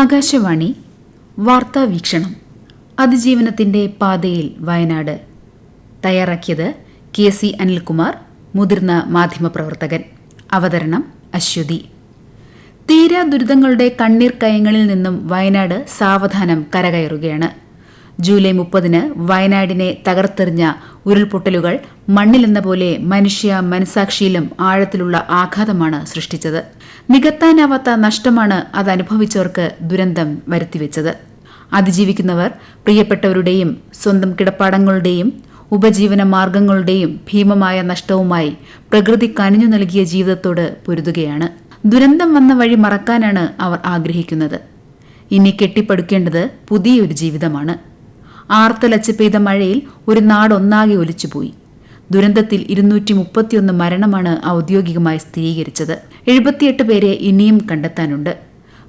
ആകാശവാണി വാർത്താ വീക്ഷണം അതിജീവനത്തിന്റെ പാതയിൽ വയനാട്. തയ്യാറാക്കിയത് കെ സി അനിൽകുമാർ മുതിർന്ന മാധ്യമപ്രവർത്തകൻ. അവതരണം അശ്വതി. തീരാ ദുരിതങ്ങളുടെ കണ്ണീർ കയങ്ങളിൽ നിന്നും വയനാട് സാവധാനം കരകയറുകയാണ്. ജൂലൈ മുപ്പതിന് വയനാടിനെ തകർത്തെറിഞ്ഞ ഉരുൾപൊട്ടലുകൾ മണ്ണിലെന്ന പോലെ മനുഷ്യ മനസാക്ഷിയിലും ആഴത്തിലുള്ള ആഘാതമാണ് സൃഷ്ടിച്ചത്. നികത്താനാവാത്ത നഷ്ടമാണ് അത് അനുഭവിച്ചവർക്ക് ദുരന്തം വരുത്തിവെച്ചത്. അതിജീവിക്കുന്നവർ പ്രിയപ്പെട്ടവരുടെയും സ്വന്തം കിടപ്പാടങ്ങളുടെയും ഉപജീവന മാർഗങ്ങളുടെയും ഭീമമായ നഷ്ടവുമായി പ്രകൃതി കനിഞ്ഞു നൽകിയ ജീവിതത്തോട് പൊരുതുകയാണ്. ദുരന്തം വന്ന വഴി മറക്കാനാണ് അവർ ആഗ്രഹിക്കുന്നത്. ഇനി കെട്ടിപ്പടുക്കേണ്ടത് പുതിയൊരു ജീവിതമാണ്. ആർത്തലച്ച് പെയ്ത മഴയിൽ ഒരു നാടൊന്നാകെ ഒലിച്ചുപോയി. ദുരന്തത്തിൽ ഇരുന്നൂറ്റി മുപ്പത്തിയൊന്ന് മരണമാണ് ഔദ്യോഗികമായി സ്ഥിരീകരിച്ചത്. എഴുപത്തിയെട്ട് പേരെ ഇനിയും കണ്ടെത്താനുണ്ട്.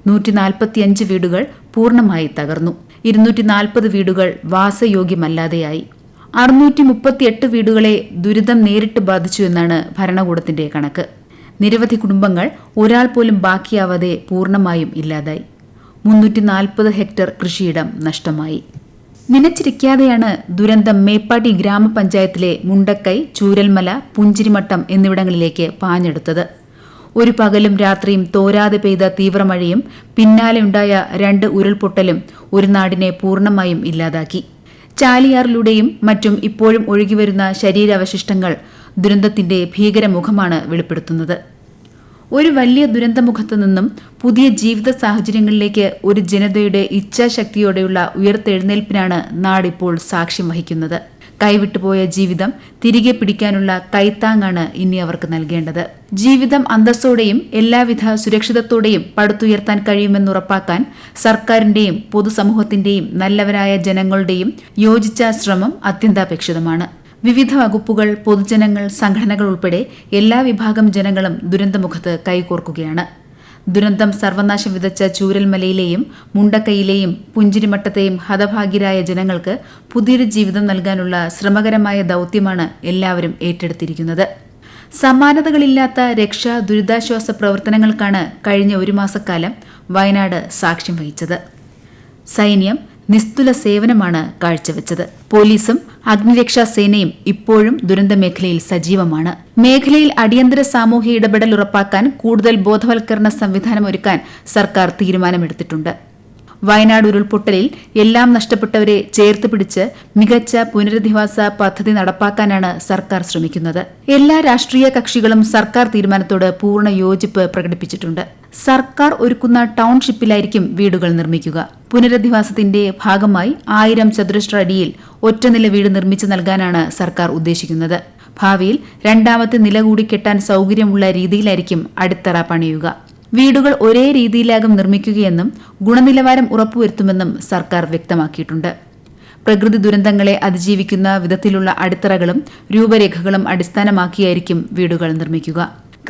നൂറ്റി നാൽപ്പത്തിയഞ്ച് വീടുകൾ പൂർണമായി തകർന്നു. ഇരുന്നൂറ്റി നാൽപ്പത് വീടുകൾ വാസയോഗ്യമല്ലാതെയായി. അറുന്നൂറ്റി മുപ്പത്തിയെട്ട് വീടുകളെ ദുരിതം നേരിട്ട് ബാധിച്ചു എന്നാണ് ഭരണകൂടത്തിന്റെ കണക്ക്. നിരവധി കുടുംബങ്ങൾ ഒരാൾ പോലും ബാക്കിയാവാതെ പൂർണമായും ഇല്ലാതായി. മുന്നൂറ്റി നാൽപ്പത് ഹെക്ടർ കൃഷിയിടം നഷ്ടമായി. നിലച്ചിരിക്കാതെയാണ് ദുരന്തം മേപ്പാടി ഗ്രാമപഞ്ചായത്തിലെ മുണ്ടക്കൈ ചൂരൽമല പുഞ്ചിരിമട്ടം എന്നിവിടങ്ങളിലേക്ക് പാഞ്ഞെടുത്തത്. ഒരു പകലും രാത്രിയും തോരാതെ പെയ്ത തീവ്രമഴയും പിന്നാലെയുണ്ടായ രണ്ട് ഉരുൾപൊട്ടലും ഒരു നാടിനെ പൂർണമായും ഇല്ലാതാക്കി. ചാലിയാറിലൂടെയും മറ്റും ഇപ്പോഴും ഒഴുകിവരുന്ന ശരീരാവശിഷ്ടങ്ങൾ ദുരന്തത്തിന്റെ ഭീകരമുഖമാണ് വെളിപ്പെടുത്തുന്നത്. ഒരു വലിയ ദുരന്തമുഖത്തു നിന്നും പുതിയ ജീവിത സാഹചര്യങ്ങളിലേക്ക് ഒരു ജനതയുടെ ഇച്ഛാശക്തിയോടെയുള്ള ഉയർത്തെഴുന്നേൽപ്പിനാണ് നാടിപ്പോൾ സാക്ഷ്യം വഹിക്കുന്നത്. കൈവിട്ടുപോയ ജീവിതം തിരികെ പിടിക്കാനുള്ള കൈത്താങ്ങാണ് ഇനി അവർക്ക് നൽകേണ്ടത്. ജീവിതം അന്തസ്സോടെയും എല്ലാവിധ സുരക്ഷിതത്തോടെയും പടുത്തുയർത്താൻ കഴിയുമെന്നുറപ്പാക്കാൻ സർക്കാരിന്റെയും പൊതുസമൂഹത്തിന്റെയും നല്ലവരായ ജനങ്ങളുടെയും യോജിച്ച ശ്രമം അത്യന്താപേക്ഷിതമാണ്. വിവിധ വകുപ്പുകൾ പൊതുജനങ്ങൾ സംഘടനകൾ ഉൾപ്പെടെ എല്ലാ വിഭാഗം ജനങ്ങളും ദുരന്തമുഖത്ത് കൈകോർക്കുകയാണ്. ദുരന്തം സർവനാശം വിതച്ച ചൂരൽമലയിലെയും മുണ്ടക്കൈയിലെയും പുഞ്ചിരിമട്ടത്തെയും ഹതഭാഗ്യരായ ജനങ്ങൾക്ക് പുതിയൊരു ജീവിതം നൽകാനുള്ള ശ്രമകരമായ ദൗത്യമാണ് എല്ലാവരും ഏറ്റെടുത്തിരിക്കുന്നത്. സമാനതകളില്ലാത്ത രക്ഷാ ദുരിതാശ്വാസ പ്രവർത്തനങ്ങൾക്കാണ് കഴിഞ്ഞ ഒരു മാസക്കാലം വയനാട് സാക്ഷ്യം വഹിച്ചത്. സൈന്യം നിസ്തുല സേവനമാണ് കാഴ്ചവെച്ചത്. പോലീസും അഗ്നിരക്ഷാ സേനയും ഇപ്പോഴും ദുരന്ത മേഖലയിൽ സജീവമാണ്. മേഖലയിൽ അടിയന്തര സാമൂഹ്യ ഇടപെടൽ ഉറപ്പാക്കാൻ കൂടുതൽ ബോധവൽക്കരണ സംവിധാനം ഒരുക്കാൻ സർക്കാർ തീരുമാനമെടുത്തിട്ടുണ്ട്. വയനാട് ഉരുൾപൊട്ടലിൽ എല്ലാം നഷ്ടപ്പെട്ടവരെ ചേർത്ത് പിടിച്ച് മികച്ച പുനരധിവാസ പദ്ധതി നടപ്പാക്കാനാണ് സർക്കാർ ശ്രമിക്കുന്നത്. എല്ലാ രാഷ്ട്രീയ കക്ഷികളും സർക്കാർ തീരുമാനത്തോട് പൂർണ യോജിപ്പ് പ്രകടിപ്പിച്ചിട്ടുണ്ട്. സർക്കാർ ഒരുക്കുന്ന ടൌൺഷിപ്പിലായിരിക്കും വീടുകൾ നിർമ്മിക്കുക. പുനരധിവാസത്തിന്റെ ഭാഗമായി ആയിരം ചതുരശ്ര അടിയിൽ ഒറ്റനില വീട് നിർമ്മിച്ചു നൽകാനാണ് സർക്കാർ ഉദ്ദേശിക്കുന്നത്. ഭാവിയിൽ രണ്ടാമത്തെ നില കൂടി കെട്ടാൻ സൗകര്യമുള്ള രീതിയിലായിരിക്കും അടിത്തറ പണിയുക. വീടുകൾ ഒരേ രീതിയിലാകും നിർമ്മിക്കുകയെന്നും ഗുണനിലവാരം ഉറപ്പുവരുത്തുമെന്നും സർക്കാർ വ്യക്തമാക്കിയിട്ടുണ്ട്. പ്രകൃതി ദുരന്തങ്ങളെ അതിജീവിക്കുന്ന വിധത്തിലുള്ള അടിത്തറകളും രൂപരേഖകളും അടിസ്ഥാനമാക്കിയായിരിക്കും വീടുകൾ നിർമ്മിക്കുക.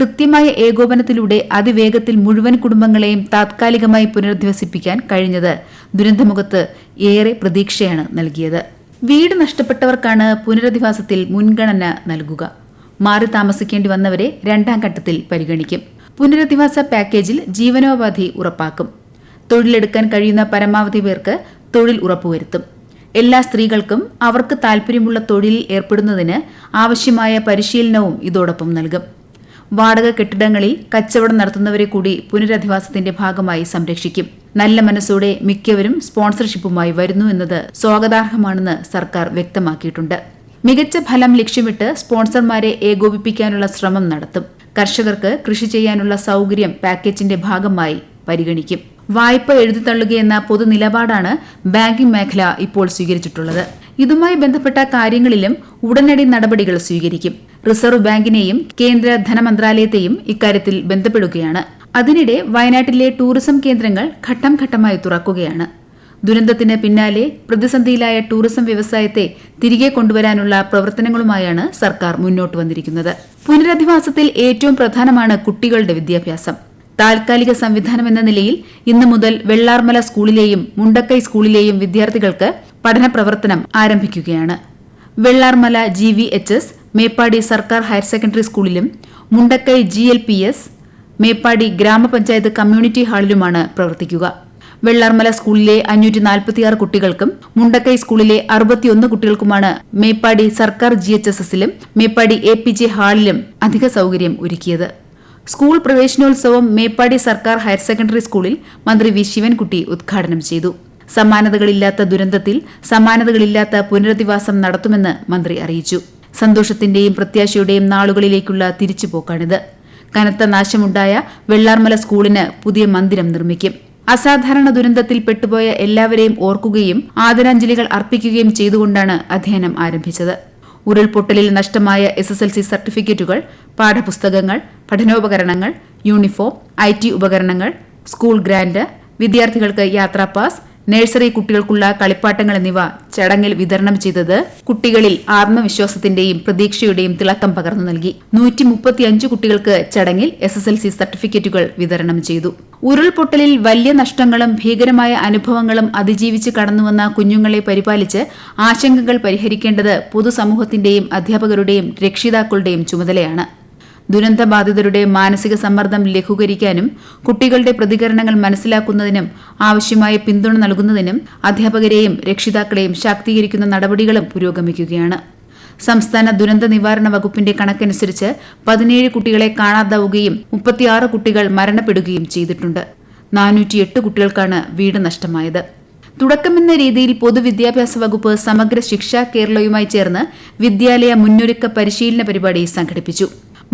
കൃത്യമായ ഏകോപനത്തിലൂടെ അതിവേഗത്തിൽ മുഴുവൻ കുടുംബങ്ങളെയും താത്കാലികമായി പുനരധിവസിപ്പിക്കാൻ കഴിഞ്ഞത് ദുരന്തമുഖത്ത് ഏറെ പ്രതീക്ഷയാണ് നൽകിയത്. വീട് നഷ്ടപ്പെട്ടവർക്കാണ് പുനരധിവാസത്തിൽ മുൻഗണന നൽകുക. മാറി താമസിക്കേണ്ടി വന്നവരെ രണ്ടാം ഘട്ടത്തിൽ പരിഗണിക്കും. പുനരധിവാസ പാക്കേജിൽ ജീവനോപാധി ഉറപ്പാക്കും. തൊഴിലെടുക്കാൻ കഴിയുന്ന പരമാവധി പേർക്ക് തൊഴിൽ ഉറപ്പുവരുത്തും. എല്ലാ സ്ത്രീകൾക്കും അവർക്ക് താൽപ്പര്യമുള്ള തൊഴിലിൽ ഏർപ്പെടുന്നതിന് ആവശ്യമായ പരിശീലനവും ഇതോടൊപ്പം നൽകും. വാടക കെട്ടിടങ്ങളിൽ കച്ചവടം നടത്തുന്നവരെ കൂടി പുനരധിവാസത്തിന്റെ ഭാഗമായി സംരക്ഷിക്കും. നല്ല മനസ്സോടെ മിക്കവരും സ്പോൺസർഷിപ്പുമായി വരുന്നു എന്നത് സ്വാഗതാർഹമാണെന്ന് സർക്കാർ വ്യക്തമാക്കിയിട്ടുണ്ട്. മികച്ച ഫലം ലക്ഷ്യമിട്ട് സ്പോൺസർമാരെ ഏകോപിപ്പിക്കാനുള്ള ശ്രമം നടത്തും. കർഷകർക്ക് കൃഷി ചെയ്യാനുള്ള സൗകര്യം പാക്കേജിന്റെ ഭാഗമായി പരിഗണിക്കും. വായ്പ എഴുതിത്തള്ളുകയെന്ന പൊതു നിലപാടാണ് ബാങ്കിംഗ് മേഖല ഇപ്പോൾ സ്വീകരിച്ചിട്ടുള്ളത്. ഇതുമായി ബന്ധപ്പെട്ട കാര്യങ്ങളിലും ഉടനടി നടപടികൾ സ്വീകരിക്കും. റിസർവ് ബാങ്കിനെയും കേന്ദ്ര ധനമന്ത്രാലയത്തെയും ഇക്കാര്യത്തിൽ ബന്ധപ്പെടുകയാണ്. അതിനിടെ വയനാട്ടിലെ ടൂറിസം കേന്ദ്രങ്ങൾ ഘട്ടം ഘട്ടമായി തുറക്കുകയാണ്. ദുരന്തത്തിന് പിന്നാലെ പ്രതിസന്ധിയിലായ ടൂറിസം വ്യവസായത്തെ തിരികെ കൊണ്ടുവരാനുള്ള പ്രവർത്തനങ്ങളുമായാണ് സർക്കാർ മുന്നോട്ട് വന്നിരിക്കുന്നത്. പുനരധിവാസത്തിൽ ഏറ്റവും പ്രധാനമാണ് കുട്ടികളുടെ വിദ്യാഭ്യാസം. താൽക്കാലിക സംവിധാനം എന്ന നിലയിൽ ഇന്നു മുതൽ വെള്ളാർമല സ്കൂളിലെയും മുണ്ടക്കൈ സ്കൂളിലെയും വിദ്യാർത്ഥികൾക്ക് പഠന പ്രവർത്തനം ആരംഭിക്കുകയാണ്. Vellarmala G V H S Meppadi സർക്കാർ ഹയർ സെക്കൻഡറി സ്കൂളിലും Mundakkai G L P S Meppadi ഗ്രാമപഞ്ചായത്ത് കമ്മ്യൂണിറ്റി ഹാളിലുമാണ് പ്രവർത്തിക്കുക. വെള്ളാർമല സ്കൂളിലെ അഞ്ഞൂറ്റി നാൽപ്പത്തിയാറ് കുട്ടികൾക്കും മുണ്ടക്കൈ സ്കൂളിലെ അറുപത്തിയൊന്ന് കുട്ടികൾക്കുമാണ് മേപ്പാടി സർക്കാർ ജി എച്ച് എസ് എസിലും മേപ്പാടി എ പി ജെ ഹാളിലും അധിക സൌകര്യം ഒരുക്കിയത്. സ്കൂൾ പ്രവേശനോത്സവം മേപ്പാടി സർക്കാർ ഹയർ സെക്കൻഡറി സ്കൂളിൽ മന്ത്രി വി ശിവൻകുട്ടി ഉദ്ഘാടനം ചെയ്തു. സമാനതകളില്ലാത്ത ദുരന്തത്തിൽ സമാനതകളില്ലാത്ത പുനരധിവാസം നടത്തുമെന്ന് മന്ത്രി അറിയിച്ചു. സന്തോഷത്തിന്റെയും പ്രത്യാശയുടെയും നാളുകളിലേക്കുള്ള തിരിച്ചുപോക്കാണിത്. കനത്ത നാശമുണ്ടായ വെള്ളാർമല സ്കൂളിന് പുതിയ മന്ദിരം നിർമ്മിക്കും. അസാധാരണ ദുരന്തത്തിൽ പെട്ടുപോയ എല്ലാവരെയും ഓർക്കുകയും ആദരാഞ്ജലികൾ അർപ്പിക്കുകയും ചെയ്തുകൊണ്ടാണ് അധ്യയനം ആരംഭിച്ചത്. ഉരുൾപൊട്ടലിൽ നഷ്ടമായ എസ് എസ് എൽ സി സർട്ടിഫിക്കറ്റുകൾ പാഠപുസ്തകങ്ങൾ പഠനോപകരണങ്ങൾ യൂണിഫോം ഐ ടി ഉപകരണങ്ങൾ സ്കൂൾ ഗ്രാന്റ് വിദ്യാർത്ഥികൾക്ക് യാത്രാ പാസ് നഴ്സറി കുട്ടികൾക്കുള്ള കളിപ്പാട്ടങ്ങൾ എന്നിവ ചടങ്ങിൽ വിതരണം ചെയ്തത് കുട്ടികളിൽ ആത്മവിശ്വാസത്തിന്റെയും പ്രതീക്ഷയുടെയും തിളക്കം പകർന്നു നൽകി. നൂറ്റി കുട്ടികൾക്ക് ചടങ്ങിൽ എസ് സർട്ടിഫിക്കറ്റുകൾ വിതരണം ചെയ്തു. ഉരുൾപൊട്ടലിൽ വലിയ നഷ്ടങ്ങളും ഭീകരമായ അനുഭവങ്ങളും അതിജീവിച്ച് കടന്നുവന്ന കുഞ്ഞുങ്ങളെ പരിപാലിച്ച് ആശങ്കകൾ പരിഹരിക്കേണ്ടത് പൊതുസമൂഹത്തിന്റെയും അധ്യാപകരുടെയും രക്ഷിതാക്കളുടെയും ചുമതലയാണ്. ദുരന്തബാധിതരുടെ മാനസിക സമ്മർദ്ദം ലഘൂകരിക്കാനും കുട്ടികളുടെ പ്രതികരണങ്ങൾ മനസ്സിലാക്കുന്നതിനും ആവശ്യമായ പിന്തുണ നൽകുന്നതിനും അധ്യാപകരെയും രക്ഷിതാക്കളെയും ശാക്തീകരിക്കുന്ന നടപടികളും പുരോഗമിക്കുകയാണ്. സംസ്ഥാന ദുരന്ത നിവാരണ വകുപ്പിന്റെ കണക്കനുസരിച്ച് പതിനേഴ് കുട്ടികളെ കാണാതാവുകയും മുപ്പത്തിയാറ് കുട്ടികൾ മരണപ്പെടുകയും ചെയ്തിട്ടുണ്ട്. നാനൂറ്റിയെട്ട് കുട്ടികൾക്കാണ് വീട് നഷ്ടമായത്. തുടക്കമെന്ന രീതിയിൽ പൊതുവിദ്യാഭ്യാസ വകുപ്പ് സമഗ്ര ശിക്ഷ കേരളയുമായി ചേർന്ന് വിദ്യാലയ മുന്നൊരുക്ക പരിശീലന പരിപാടി സംഘടിപ്പിച്ചു.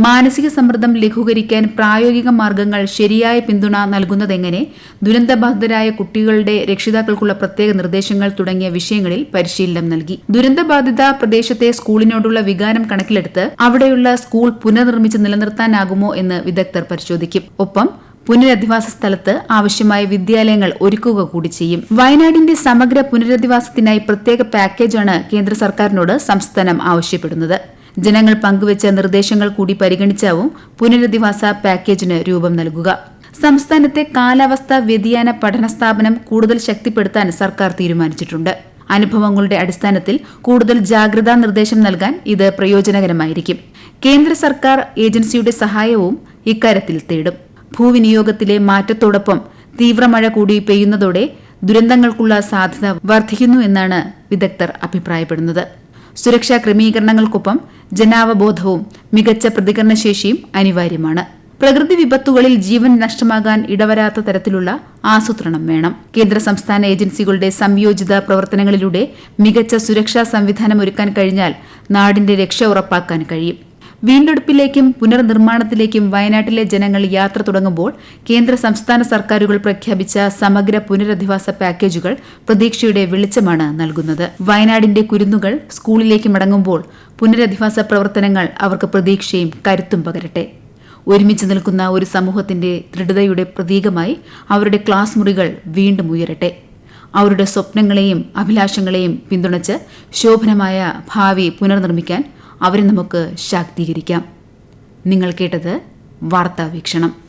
മാനസിക സമ്മർദ്ദം ലഘൂകരിക്കാൻ പ്രായോഗിക മാർഗങ്ങൾ ശരിയായ പിന്തുണ നൽകുന്നതെങ്ങനെ ദുരന്തബാധിതരായ കുട്ടികളുടെ രക്ഷിതാക്കൾക്കുള്ള പ്രത്യേക നിർദ്ദേശങ്ങൾ തുടങ്ങിയ വിഷയങ്ങളിൽ പരിശീലനം നൽകി. ദുരന്തബാധിത പ്രദേശത്തെ സ്കൂളിനോടുള്ള വികാരം കണക്കിലെടുത്ത് അവിടെയുള്ള സ്കൂൾ പുനർനിർമ്മിച്ച് നിലനിർത്താനാകുമോ എന്ന് വിദഗ്ധർ പരിശോധിക്കും. ഒപ്പം പുനരധിവാസ സ്ഥലത്ത് ആവശ്യമായ വിദ്യാലയങ്ങൾ ഒരുക്കുക കൂടി ചെയ്യും. വയനാടിന്റെ സമഗ്ര പുനരധിവാസത്തിനായി പ്രത്യേക പാക്കേജാണ് കേന്ദ്ര സർക്കാരിനോട് സംസ്ഥാനം ആവശ്യപ്പെടുന്നത്. ജനങ്ങൾ പങ്കുവച്ച നിർദ്ദേശങ്ങൾ കൂടി പരിഗണിച്ചാവും പുനരധിവാസ പാക്കേജിന് രൂപം നൽകുക. സംസ്ഥാനത്തെ കാലാവസ്ഥാ വ്യതിയാന പഠന സ്ഥാപനം കൂടുതൽ ശക്തിപ്പെടുത്താൻ സർക്കാർ തീരുമാനിച്ചിട്ടുണ്ട്. അനുഭവങ്ങളുടെ അടിസ്ഥാനത്തിൽ കൂടുതൽ ജാഗ്രതാ നിർദ്ദേശം നൽകാൻ ഇത് പ്രയോജനകരമായിരിക്കും. കേന്ദ്ര സർക്കാർ ഏജൻസിയുടെ സഹായവും ഇക്കാര്യത്തിൽ തേടും. ഭൂവിനിയോഗത്തിലെ മാറ്റത്തോടൊപ്പം തീവ്രമഴ കൂടി പെയ്യുന്നതോടെ ദുരന്തങ്ങൾക്കുള്ള സാധ്യത വർദ്ധിക്കുന്നു എന്നാണ് വിദഗ്ധർ അഭിപ്രായപ്പെടുന്നത്. സുരക്ഷാ ക്രമീകരണങ്ങൾക്കൊപ്പം ജനാവബോധവും മികച്ച പ്രതികരണശേഷിയും അനിവാര്യമാണ്. പ്രകൃതി വിപത്തുകളിൽ ജീവൻ നഷ്ടമാകാൻ ഇടവരാത്ത തരത്തിലുള്ള ആസൂത്രണം വേണം. കേന്ദ്ര സംസ്ഥാന ഏജൻസികളുടെ സംയോജിത പ്രവർത്തനങ്ങളിലൂടെ മികച്ച സുരക്ഷാ സംവിധാനം ഒരുക്കാൻ കഴിഞ്ഞാൽ നാടിന്റെ രക്ഷ ഉറപ്പാക്കാൻ കഴിയും. വീണ്ടെടുപ്പിലേക്കും പുനർനിർമ്മാണത്തിലേക്കും വയനാട്ടിലെ ജനങ്ങൾ യാത്ര തുടങ്ങുമ്പോൾ കേന്ദ്ര സംസ്ഥാന സർക്കാരുകൾ പ്രഖ്യാപിച്ച സമഗ്ര പുനരധിവാസ പാക്കേജുകൾ പ്രതീക്ഷയുടെ വെളിച്ചമാണ് നൽകുന്നത്. വയനാടിന്റെ കുരുന്നുകൾ സ്കൂളിലേക്ക് മടങ്ങുമ്പോൾ പുനരധിവാസ പ്രവർത്തനങ്ങൾ അവർക്ക് പ്രതീക്ഷയും കരുത്തും പകരട്ടെ. ഒരുമിച്ച് നിൽക്കുന്ന ഒരു സമൂഹത്തിന്റെ ദൃഢതയുടെ പ്രതീകമായി അവരുടെ ക്ലാസ് മുറികൾ വീണ്ടും ഉയരട്ടെ. അവരുടെ സ്വപ്നങ്ങളെയും അഭിലാഷങ്ങളെയും പിന്തുണച്ച് ശോഭനമായ ഭാവി പുനർനിർമ്മിക്കാൻ അവരെ നമുക്ക് ശാക്തീകരിക്കാം. നിങ്ങൾ കേട്ടത് വാർത്താവീക്ഷണം.